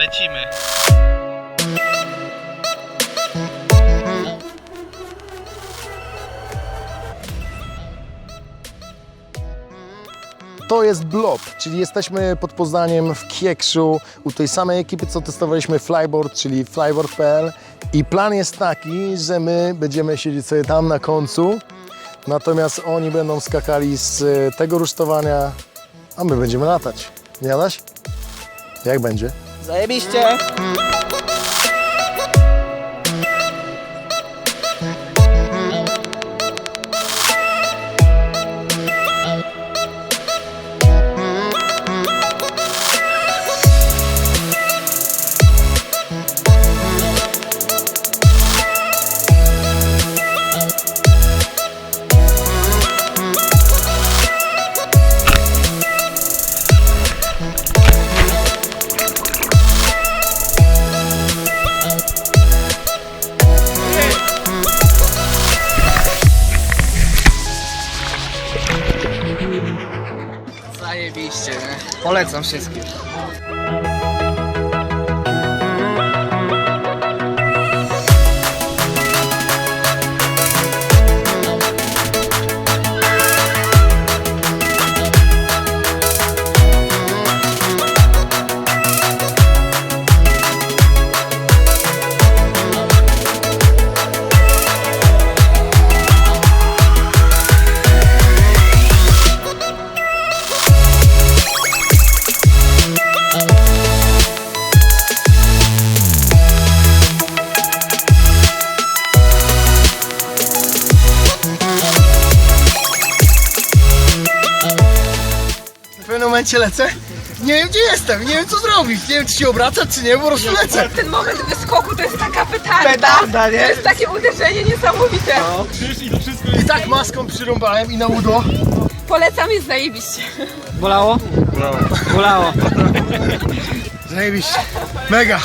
Lecimy. To jest Blob, czyli jesteśmy pod Poznaniem w Kiekszu u tej samej ekipy, co testowaliśmy Flyboard, czyli flyboard.pl i plan jest taki, że my będziemy siedzieć sobie tam na końcu, natomiast oni będą skakali z e, tego rusztowania, a my będziemy latać. Nie Adaś? Jak będzie? Zajebiście! Zajebiście, nie? Polecam wszystkim. Momencie lecę, nie wiem gdzie jestem, nie wiem co zrobić, nie wiem czy się obracać czy nie, po prostu lecę. Ten moment wyskoku to jest taka petarda. Petarda, nie? To jest takie uderzenie niesamowite. I tak maską przyrąbałem i na udo. Polecam, jest zajebiście. Bolało? Bolało. Zajebiście. Mega.